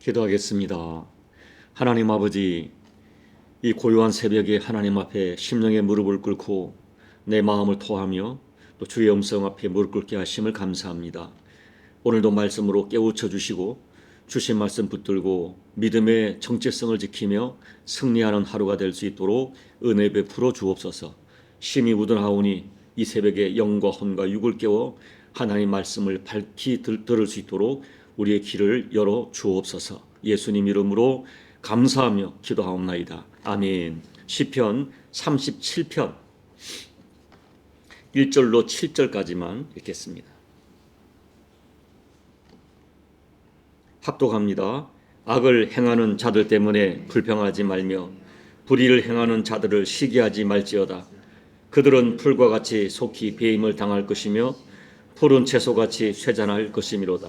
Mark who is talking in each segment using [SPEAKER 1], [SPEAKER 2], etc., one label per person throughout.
[SPEAKER 1] 기도하겠습니다. 하나님 아버지, 이 고요한 새벽에 하나님 앞에 심령의 무릎을 꿇고 내 마음을 토하며 또 주의 음성 앞에 무릎 꿇게 하심을 감사합니다. 오늘도 말씀으로 깨우쳐 주시고 주신 말씀 붙들고 믿음의 정체성을 지키며 승리하는 하루가 될 수 있도록 은혜 베풀어 주옵소서. 심히 우둔하오니 이 새벽에 영과 혼과 육을 깨워 하나님 말씀을 밝히 들, 들을 수 있도록 우리의 길을 열어 주옵소서. 예수님 이름으로 감사하며 기도하옵나이다. 아멘. 시편 37편 1절로 7절까지만 읽겠습니다. 합독합니다. 악을 행하는 자들 때문에 불평하지 말며 불의를 행하는 자들을 시기하지 말지어다. 그들은 풀과 같이 속히 배임을 당할 것이며 푸른 채소같이 쇠잔할 것이미로다.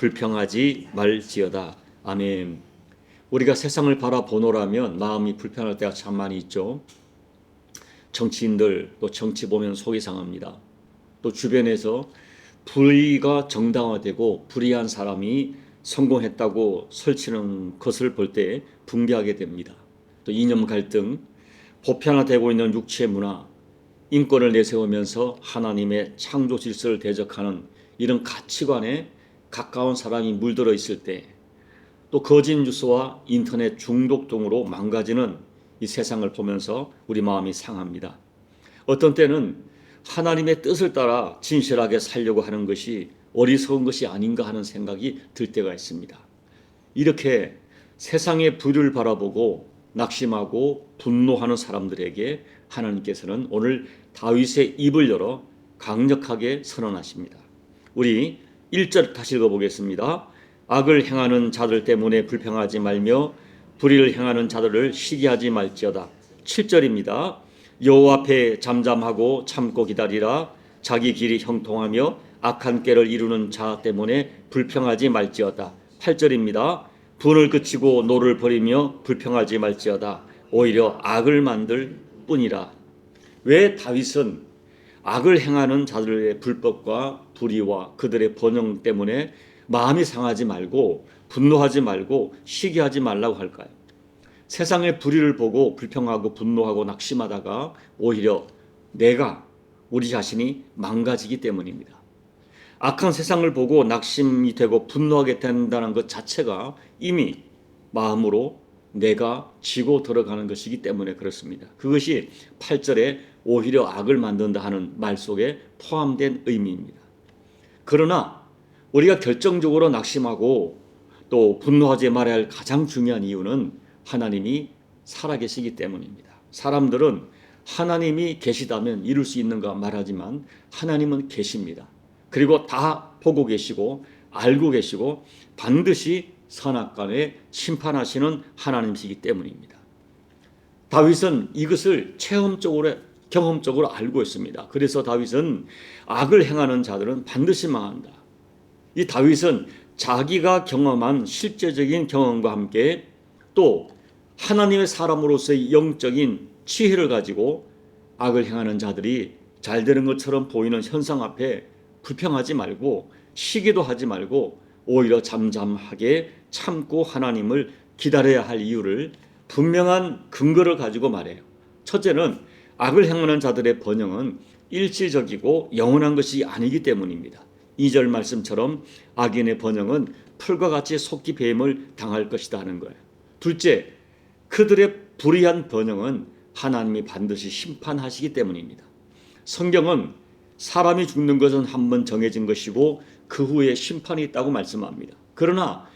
[SPEAKER 1] 불평하지 말지어다. 아멘. 우리가 세상을 바라보노라면 마음이 불편할 때가 참 많이 있죠. 정치인들 또 정치 보면 속이 상합니다. 또 주변에서 불의가 정당화되고 불의한 사람이 성공했다고 설치는 것을 볼 때 붕괴하게 됩니다. 또 이념 갈등, 보편화되고 있는 육체 문화, 인권을 내세우면서 하나님의 창조 질서를 대적하는 이런 가치관에 가까운 사람이 물들어 있을 때 또 거짓 뉴스와 인터넷 중독 등으로 망가지는 이 세상을 보면서 우리 마음이 상합니다. 어떤 때는 하나님의 뜻을 따라 진실하게 살려고 하는 것이 어리석은 것이 아닌가 하는 생각이 들 때가 있습니다. 이렇게 세상의 불의를 바라보고 낙심하고 분노하는 사람들에게 하나님께서는 오늘 다윗의 입을 열어 강력하게 선언하십니다. 우리 1절 다시 읽어보겠습니다. 악을 행하는 자들 때문에 불평하지 말며 불의를 행하는 자들을 시기하지 말지어다. 7절입니다. 여호와 앞에 잠잠하고 참고 기다리라. 자기 길이 형통하며 악한 꾀를 이루는 자 때문에 불평하지 말지어다. 8절입니다. 분을 그치고 노를 버리며 불평하지 말지어다. 오히려 악을 만들 뿐이라. 왜 다윗은 악을 행하는 자들의 불법과 불의와 그들의 번영 때문에 마음이 상하지 말고 분노하지 말고 시기하지 말라고 할까요? 세상의 불의를 보고 불평하고 분노하고 낙심하다가 오히려 내가 우리 자신이 망가지기 때문입니다. 악한 세상을 보고 낙심이 되고 분노하게 된다는 것 자체가 이미 마음으로 내가 지고 들어가는 것이기 때문에 그렇습니다. 그것이 8절에 오히려 악을 만든다 하는 말 속에 포함된 의미입니다. 그러나 우리가 결정적으로 낙심하고 또 분노하지 말아야 할 가장 중요한 이유는 하나님이 살아계시기 때문입니다. 사람들은 하나님이 계시다면 이룰 수 있는가 말하지만 하나님은 계십니다. 그리고 다 보고 계시고 알고 계시고 반드시 선악간에 심판하시는 하나님이시기 때문입니다. 다윗은 이것을 체험적으로 경험적으로 알고 있습니다. 그래서 다윗은 악을 행하는 자들은 반드시 망한다. 이 다윗은 자기가 경험한 실제적인 경험과 함께 또 하나님의 사람으로서의 영적인 지혜를 가지고 악을 행하는 자들이 잘 되는 것처럼 보이는 현상 앞에 불평하지 말고 시기도 하지 말고 오히려 잠잠하게 참고 하나님을 기다려야 할 이유를 분명한 근거를 가지고 말해요. 첫째는 악을 행하는 자들의 번영은 일시적이고 영원한 것이 아니기 때문입니다. 2절 말씀처럼 악인의 번영은 풀과 같이 속기 배임을 당할 것이다 하는 거예요. 둘째, 그들의 불의한 번영은 하나님이 반드시 심판하시기 때문입니다. 성경은 사람이 죽는 것은 한 번 정해진 것이고 그 후에 심판이 있다고 말씀합니다. 그러나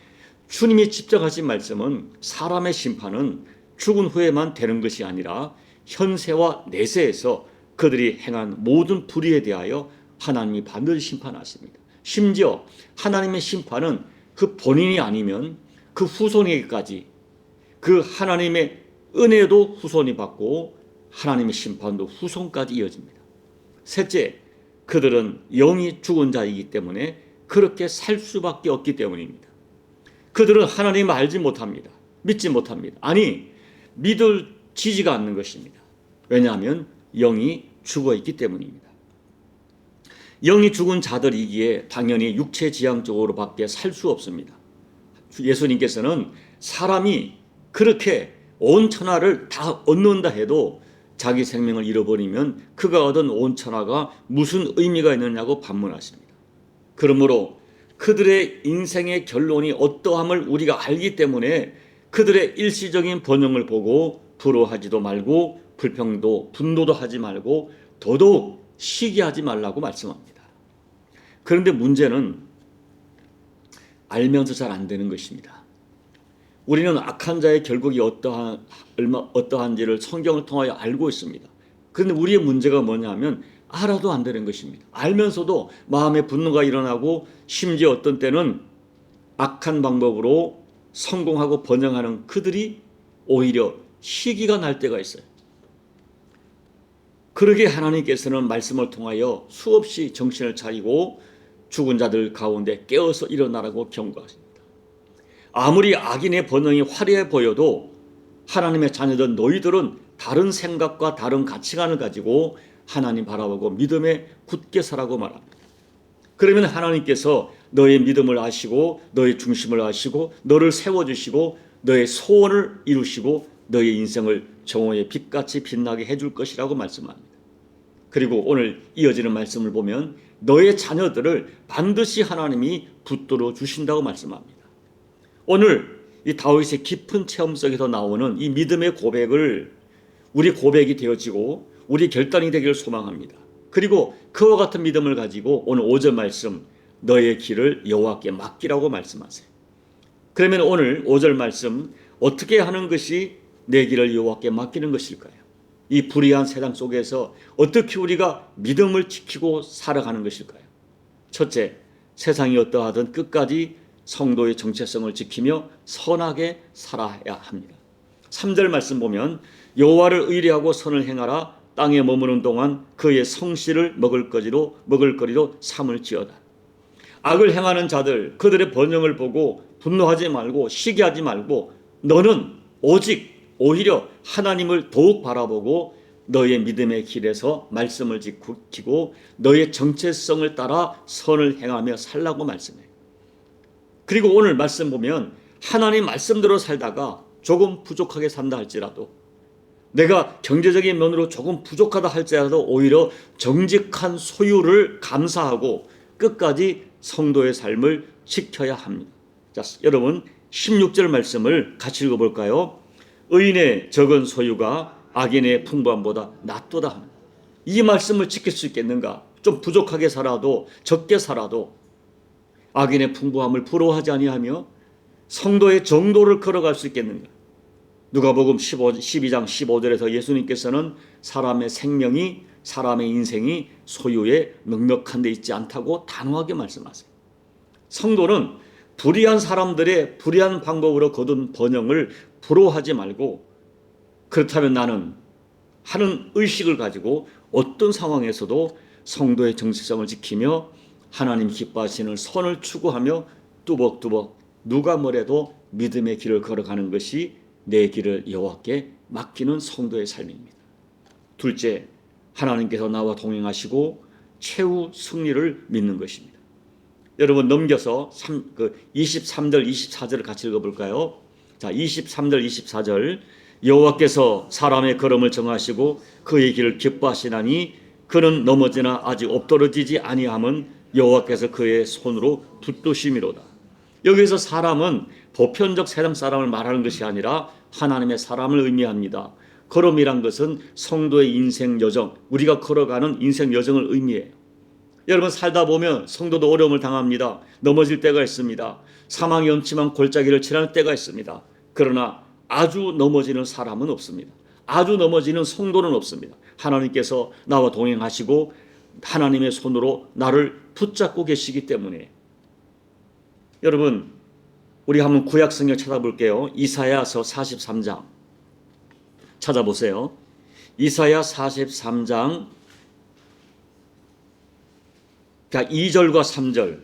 [SPEAKER 1] 주님이 집정하신 말씀은 사람의 심판은 죽은 후에만 되는 것이 아니라 현세와 내세에서 그들이 행한 모든 불의에 대하여 하나님이 반드시 심판하십니다. 심지어 하나님의 심판은 그 본인이 아니면 그 후손에게까지 그 하나님의 은혜도 후손이 받고 하나님의 심판도 후손까지 이어집니다. 셋째, 그들은 영이 죽은 자이기 때문에 그렇게 살 수밖에 없기 때문입니다. 그들은 하나님을 알지 못합니다. 믿지 못합니다. 아니, 믿을 지지가 않는 것입니다. 왜냐하면 영이 죽어 있기 때문입니다. 영이 죽은 자들이기에 당연히 육체 지향적으로밖에 살 수 없습니다. 예수님께서는 사람이 그렇게 온 천하를 다 얻는다 해도 자기 생명을 잃어버리면 그가 얻은 온 천하가 무슨 의미가 있느냐고 반문하십니다. 그러므로 그들의 인생의 결론이 어떠함을 우리가 알기 때문에 그들의 일시적인 번영을 보고 부러워하지도 말고 불평도 분노도 하지 말고 더더욱 시기하지 말라고 말씀합니다. 그런데 문제는 알면서 잘 안 되는 것입니다. 우리는 악한 자의 결국이 어떠한 얼마 어떠한지를 성경을 통하여 알고 있습니다. 그런데 우리의 문제가 뭐냐면 알아도 안 되는 것입니다. 알면서도 마음에 분노가 일어나고 심지어 어떤 때는 악한 방법으로 성공하고 번영하는 그들이 오히려 시기가 날 때가 있어요. 그러게 하나님께서는 말씀을 통하여 수없이 정신을 차리고 죽은 자들 가운데 깨어서 일어나라고 경고하십니다. 아무리 악인의 번영이 화려해 보여도 하나님의 자녀들 너희들은 다른 생각과 다른 가치관을 가지고 하나님 바라보고 믿음에 굳게 살라고 말합니다. 그러면 하나님께서 너의 믿음을 아시고 너의 중심을 아시고 너를 세워 주시고 너의 소원을 이루시고 너의 인생을 정오의 빛같이 빛나게 해줄 것이라고 말씀합니다. 그리고 오늘 이어지는 말씀을 보면 너의 자녀들을 반드시 하나님이 붙들어 주신다고 말씀합니다. 오늘 이 다윗의 깊은 체험 속에서 나오는 이 믿음의 고백을 우리 고백이 되어지고 우리 결단이 되기를 소망합니다. 그리고 그와 같은 믿음을 가지고 오늘 5절 말씀 너의 길을 여호와께 맡기라고 말씀하세요. 그러면 오늘 5절 말씀 어떻게 하는 것이 내 길을 여호와께 맡기는 것일까요? 이 불의한 세상 속에서 어떻게 우리가 믿음을 지키고 살아가는 것일까요? 첫째, 세상이 어떠하든 끝까지 성도의 정체성을 지키며 선하게 살아야 합니다. 3절 말씀 보면 여호와를 의뢰하고 선을 행하라 땅에 머무는 동안 그의 성실을 먹을 거지로 먹을 거리로 삼을지어다. 악을 행하는 자들 그들의 번영을 보고 분노하지 말고 시기하지 말고 너는 오직 오히려 하나님을 더욱 바라보고 너의 믿음의 길에서 말씀을 지키고 너의 정체성을 따라 선을 행하며 살라고 말씀해요. 그리고 오늘 말씀 보면 하나님 말씀대로 살다가 조금 부족하게 산다 할지라도 내가 경제적인 면으로 조금 부족하다 할지라도 오히려 정직한 소유를 감사하고 끝까지 성도의 삶을 지켜야 합니다. 자, 여러분 16절 말씀을 같이 읽어볼까요? 의인의 적은 소유가 악인의 풍부함보다 낫도다. 이 말씀을 지킬 수 있겠는가? 좀 부족하게 살아도 적게 살아도 악인의 풍부함을 부러워하지 아니하며 성도의 정도를 걸어갈 수 있겠는가? 누가복음 15, 12장 15절에서 예수님께서는 사람의 생명이 사람의 인생이 소유에 넉넉한 데 있지 않다고 단호하게 말씀하세요. 성도는 불의한 사람들의 불의한 방법으로 거둔 번영을 부러워하지 말고 그렇다면 나는 하는 의식을 가지고 어떤 상황에서도 성도의 정체성을 지키며 하나님 기뻐하시는 선을 추구하며 뚜벅뚜벅 누가 뭐래도 믿음의 길을 걸어가는 것이 내 길을 여호와께 맡기는 성도의 삶입니다. 둘째, 하나님께서 나와 동행하시고 최후 승리를 믿는 것입니다. 여러분 넘겨서 3, 그 23절, 24절을 같이 읽어볼까요? 자, 23절, 24절 여호와께서 사람의 걸음을 정하시고 그의 길을 기뻐하시나니 그는 넘어지나 아직 엎드러지지 아니함은 여호와께서 그의 손으로 붙드심이로다. 여기서 사람은 보편적 세상 사람을 말하는 것이 아니라 하나님의 사람을 의미합니다. 걸음이란 것은 성도의 인생 여정, 우리가 걸어가는 인생 여정을 의미해요. 여러분 살다 보면 성도도 어려움을 당합니다. 넘어질 때가 있습니다. 사망이 엄침한 골짜기를 지날 때가 있습니다. 그러나 아주 넘어지는 사람은 없습니다. 아주 넘어지는 성도는 없습니다. 하나님께서 나와 동행하시고 하나님의 손으로 나를 붙잡고 계시기 때문에 여러분 우리 한번 구약 성경 찾아볼게요. 이사야서 43장 찾아보세요. 이사야 43장 자 2절과 3절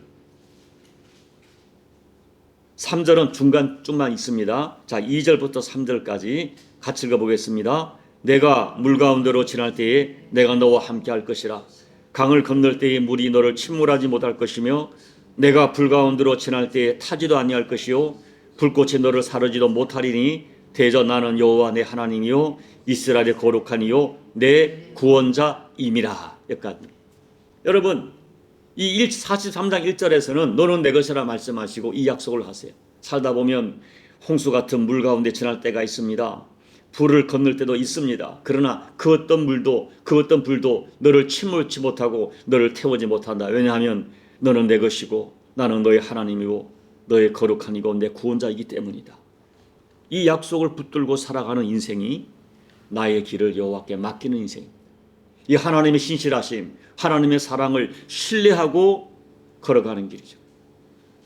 [SPEAKER 1] 3절은 중간 쪽만 있습니다. 자 2절부터 3절까지 같이 읽어보겠습니다. 내가 물 가운데로 지날 때에 내가 너와 함께 할 것이라 강을 건널 때에 물이 너를 침몰하지 못할 것이며 내가 불 가운데로 지날 때에 타지도 아니할 것이요 불꽃이 너를 사르지도 못하리니 대저 나는 여호와 내 하나님이요 이스라엘의 거룩한 이요 내 구원자임이라 여기까지 여러분 이 43장 1절에서는 너는 내 것이라 말씀하시고 이 약속을 하세요 살다 보면 홍수 같은 물 가운데 지날 때가 있습니다 불을 건널 때도 있습니다. 그러나 그 어떤 물도 그 어떤 불도 너를 침몰치 못하고 너를 태우지 못한다. 왜냐하면 너는 내 것이고 나는 너의 하나님이고 너의 거룩한 이고 내 구원자이기 때문이다. 이 약속을 붙들고 살아가는 인생이 나의 길을 여호와께 맡기는 인생. 이 하나님의 신실하심, 하나님의 사랑을 신뢰하고 걸어가는 길이죠.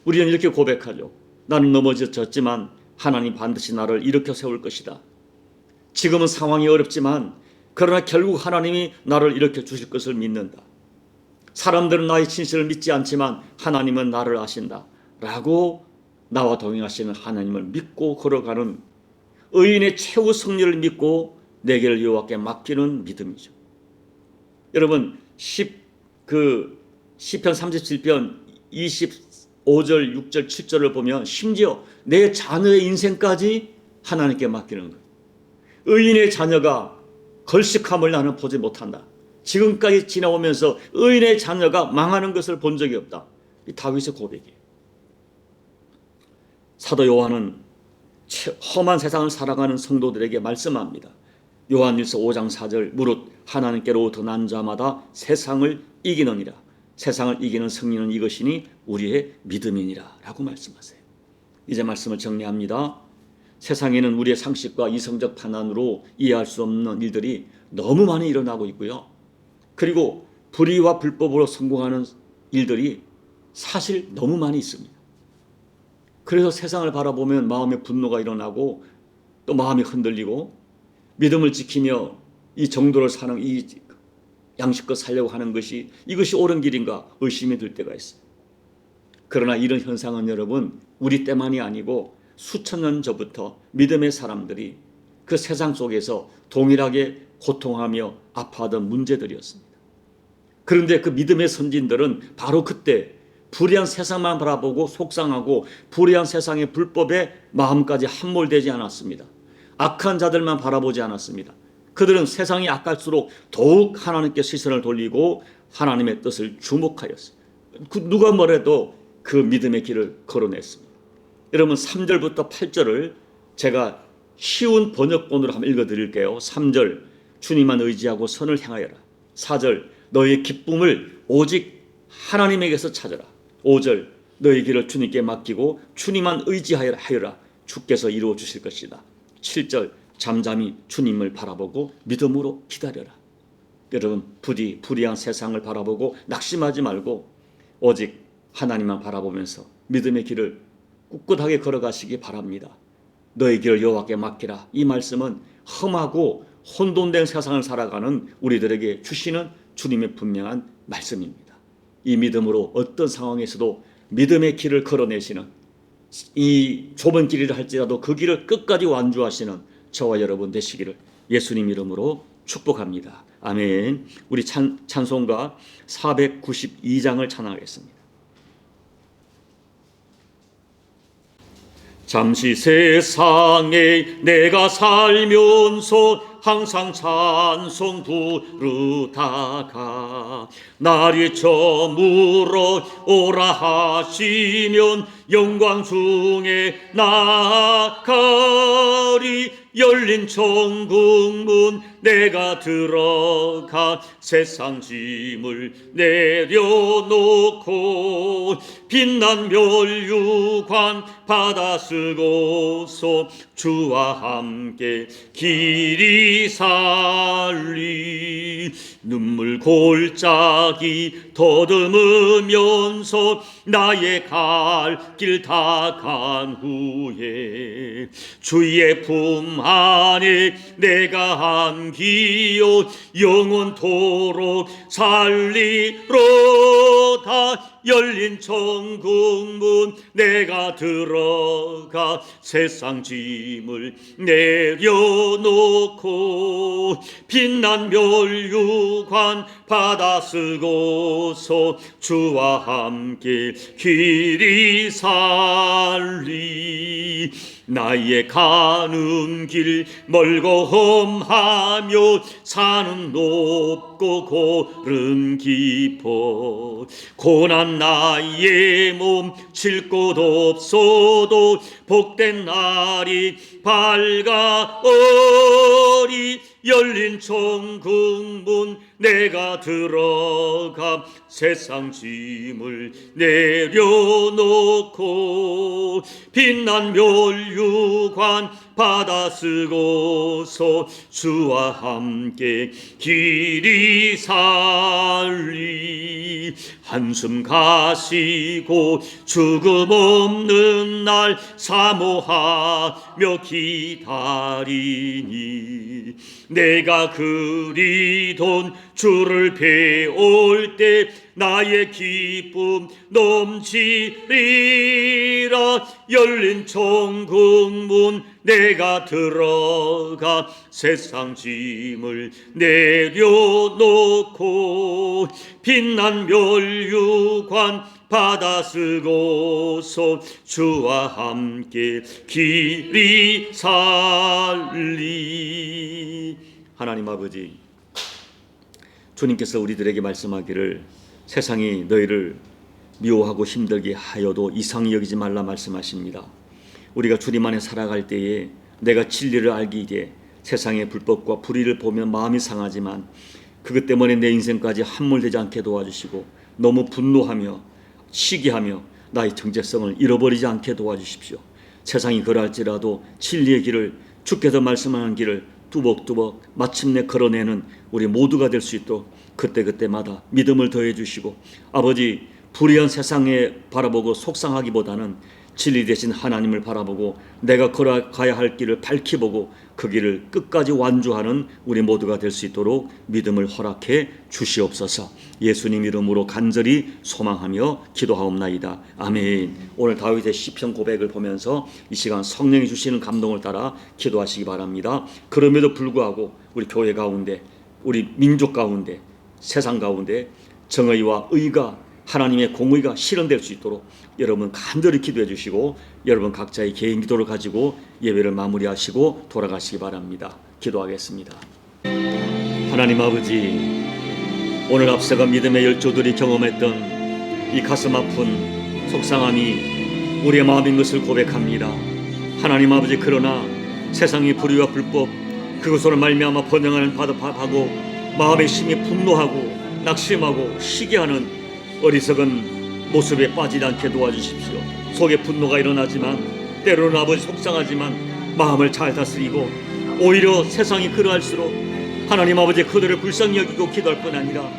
[SPEAKER 1] 우리는 이렇게 고백하죠. 나는 넘어졌지만 하나님 반드시 나를 일으켜 세울 것이다. 지금은 상황이 어렵지만 그러나 결국 하나님이 나를 일으켜 주실 것을 믿는다. 사람들은 나의 진실을 믿지 않지만 하나님은 나를 아신다. 라고 나와 동행하시는 하나님을 믿고 걸어가는 의인의 최후 승리를 믿고 내게를 여호와께 맡기는 믿음이죠. 여러분 10그 시편 37편 25절, 6절, 7절을 보면 심지어 내 자녀의 인생까지 하나님께 맡기는 거예요. 의인의 자녀가 걸식함을 나는 보지 못한다. 지금까지 지나오면서 의인의 자녀가 망하는 것을 본 적이 없다. 이 다윗의 고백이에요. 사도 요한은 험한 세상을 살아가는 성도들에게 말씀합니다. 요한일서 5장 4절 무릇 하나님께로부터 난 자마다 세상을 이기느니라. 세상을 이기는 승리는 이것이니 우리의 믿음이니라 라고 말씀하세요. 이제 말씀을 정리합니다. 세상에는 우리의 상식과 이성적 판단으로 이해할 수 없는 일들이 너무 많이 일어나고 있고요. 그리고 불의와 불법으로 성공하는 일들이 사실 너무 많이 있습니다. 그래서 세상을 바라보면 마음의 분노가 일어나고 또 마음이 흔들리고 믿음을 지키며 이 정도를 사는 이 양식껏 살려고 하는 것이 이것이 옳은 길인가 의심이 들 때가 있어요. 그러나 이런 현상은 여러분 우리 때만이 아니고 수천 년 전부터 믿음의 사람들이 그 세상 속에서 동일하게 고통하며 아파하던 문제들이었습니다. 그런데 그 믿음의 선진들은 바로 그때 불의한 세상만 바라보고 속상하고 불의한 세상의 불법에 마음까지 함몰되지 않았습니다. 악한 자들만 바라보지 않았습니다. 그들은 세상이 악할수록 더욱 하나님께 시선을 돌리고 하나님의 뜻을 주목하였어요. 그 누가 뭐래도 그 믿음의 길을 걸어냈습니다. 여러분 3절부터 8절을 제가 쉬운 번역본으로 한번 읽어 드릴게요. 3절 주님만 의지하고 선을 향하여라. 4절 너의 기쁨을 오직 하나님에게서 찾아라. 5절 너의 길을 주님께 맡기고 주님만 의지하여라. 주께서 이루어 주실 것이다. 7절 잠잠히 주님을 바라보고 믿음으로 기다려라. 여러분 부디 불의한 세상을 바라보고 낙심하지 말고 오직 하나님만 바라보면서 믿음의 길을 꿋꿋하게 걸어가시기 바랍니다. 너의 길을 여호와께 맡기라. 이 말씀은 험하고 혼돈된 세상을 살아가는 우리들에게 주시는 주님의 분명한 말씀입니다. 이 믿음으로 어떤 상황에서도 믿음의 길을 걸어내시는 이 좁은 길이라 할지라도 그 길을 끝까지 완주하시는 저와 여러분 되시기를 예수님 이름으로 축복합니다. 아멘. 우리 찬, 찬송가 492장을 찬양하겠습니다. 잠시 세상에 내가 살면서 항상 찬송 부르다가 날이 저물어 오라 하시면 영광 중에 나가리. 열린 천국문 내가 들어가 세상 짐을 내려놓고 빛난 멸류관 받아 쓰고서 주와 함께 길이 살리. 눈물 골짜 기 더듬으면서 나의 갈 길 다 간 후에 주의 품 안에 내가 안기어 영원토록 살리로다 열린 천국문 내가 들어가 세상 짐을 내려놓고 빛난 멸류관 받아 쓰고서 주와 함께 길이 살리 나의 가는 길 멀고 험하며 산은 높고 고름 깊어. 고난 나의 몸 칠 곳 없어도 복된 날이 밝아오리. 열린 천국문 내가 들어가 세상 짐을 내려놓고 빛난 멸류관 받아 쓰고서 주와 함께 길이 살리 한숨 가시고 죽음 없는 날 사모하며 기다리니 내가 그리던 주를 배울 때 나의 기쁨 넘치리라. 열린 천국문 내가 들어가 세상 짐을 내려놓고 빛난 멸류관 받아 쓰고서 주와 함께 길이 살리 하나님 아버지 주님께서 우리들에게 말씀하기를 세상이 너희를 미워하고 힘들게 하여도 이상히 여기지 말라 말씀하십니다. 우리가 주님 안에 살아갈 때에 내가 진리를 알기에 세상의 불법과 불의를 보면 마음이 상하지만 그것 때문에 내 인생까지 함몰되지 않게 도와주시고 너무 분노하며 시기하며 나의 정체성을 잃어버리지 않게 도와주십시오. 세상이 그러할지라도 진리의 길을 주께서 말씀하는 길을 뚜벅뚜벅 마침내 걸어내는 우리 모두가 될 수 있도록 그때그때마다 믿음을 더해 주시고 아버지 불의한 세상에 바라보고 속상하기보다는 진리 대신 하나님을 바라보고 내가 걸어가야 할 길을 밝히 보고 그 길을 끝까지 완주하는 우리 모두가 될 수 있도록 믿음을 허락해 주시옵소서. 예수님 이름으로 간절히 소망하며 기도하옵나이다. 아멘. 오늘 다윗의 시편 고백을 보면서 이 시간 성령이 주시는 감동을 따라 기도하시기 바랍니다. 그럼에도 불구하고 우리 교회 가운데 우리 민족 가운데 세상 가운데 정의와 의가 하나님의 공의가 실현될 수 있도록 여러분 간절히 기도해 주시고 여러분 각자의 개인 기도를 가지고 예배를 마무리하시고 돌아가시기 바랍니다. 기도하겠습니다. 하나님 아버지 오늘 앞서가 믿음의 열조들이 경험했던 이 가슴 아픈 속상함이 우리의 마음인 것을 고백합니다. 하나님 아버지 그러나 세상의 불의와 불법 그것으로 말미암아 번영하는 바다하고 마음의 심히 분노하고 낙심하고 시기하는 어리석은 모습에 빠지지 않게 도와주십시오. 속에 분노가 일어나지만 때로는 아버지 속상하지만 마음을 잘 다스리고 오히려 세상이 그러할수록 하나님 아버지 그들을 불쌍히 여기고 기도할 뿐 아니라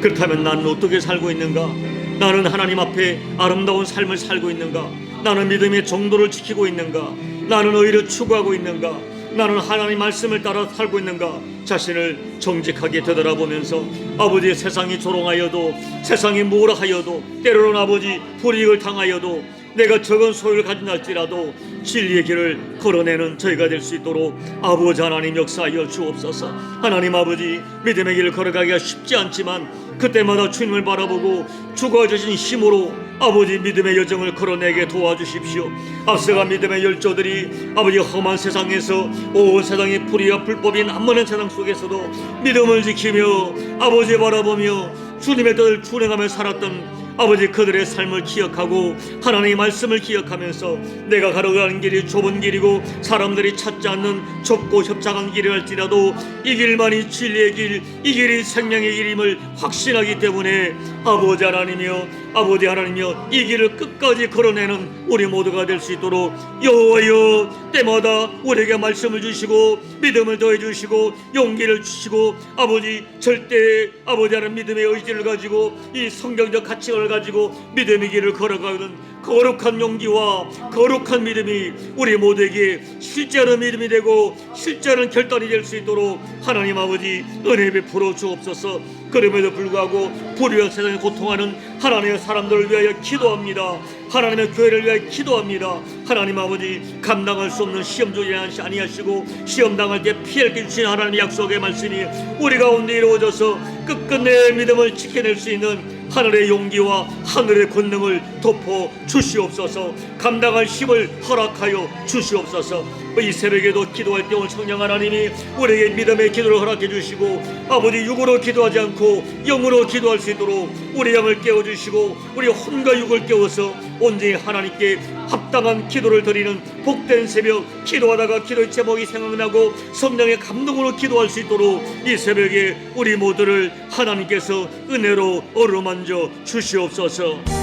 [SPEAKER 1] 그렇다면 나는 어떻게 살고 있는가? 나는 하나님 앞에 아름다운 삶을 살고 있는가? 나는 믿음의 정도를 지키고 있는가? 나는 의를 추구하고 있는가? 나는 하나님 말씀을 따라 살고 있는가? 자신을 정직하게 되돌아보면서 아버지 세상이 조롱하여도 세상이 뭐라 하여도 때로는 아버지 불이익을 당하여도 내가 적은 소유를 가진할지라도 진리의 길을 걸어내는 저희가 될 수 있도록 아버지 하나님 역사하여 주옵소서 하나님 아버지 믿음의 길을 걸어가기가 쉽지 않지만 그때마다 주님을 바라보고 죽어주신 힘으로 아버지 믿음의 여정을 걸어내게 도와주십시오. 앞서가 믿음의 열조들이 아버지 험한 세상에서 온 세상의 불의와 불법이 남무는 세상 속에서도 믿음을 지키며 아버지 바라보며 주님의 뜻을 준행하며 살았던 아버지 그들의 삶을 기억하고 하나님의 말씀을 기억하면서 내가 가려가는 길이 좁은 길이고 사람들이 찾지 않는 좁고 협착한 길이랄지라도 이 길만이 진리의 길, 이 길이 생명의 길임을 확신하기 때문에 아버지 하나님이여 아버지 하나님이여 이 길을 끝까지 걸어내는 우리 모두가 될 수 있도록 여호와여 때마다 우리에게 말씀을 주시고 믿음을 더해 주시고 용기를 주시고 아버지 절대 아버지 하나님 믿음의 의지를 가지고 이 성경적 가치관을 가지고 믿음의 길을 걸어가는 거룩한 용기와 거룩한 믿음이 우리 모두에게 실제로 믿음이 되고 실제로 결단이 될 수 있도록 하나님 아버지 은혜 베풀어 주옵소서. 그럼에도 불구하고 불의한 세상에 고통하는 하나님의 사람들을 위하여 기도합니다. 하나님의 교회를 위하여 기도합니다. 하나님 아버지 감당할 수 없는 시험 주지 아니하시고 시험 당할 때 피할 게 주신 하나님의 약속의 말씀이 우리 가운데 이루어져서 끝끝내 믿음을 지켜낼 수 있는 하늘의 용기와 하늘의 권능을 덮어 주시옵소서. 감당할 힘을 허락하여 주시옵소서. 이 새벽에도 기도할 때 오늘 성령 하나님이 우리에게 믿음의 기도를 허락해 주시고 아버지 육으로 기도하지 않고 영으로 기도할 수 있도록 우리 영을 깨워주시고 우리 혼과 육을 깨워서 온전히 하나님께 합당한 기도를 드리는 복된 새벽 기도하다가 기도의 제목이 생각나고 성령의 감동으로 기도할 수 있도록 이 새벽에 우리 모두를 하나님께서 은혜로 어루만져 주시옵소서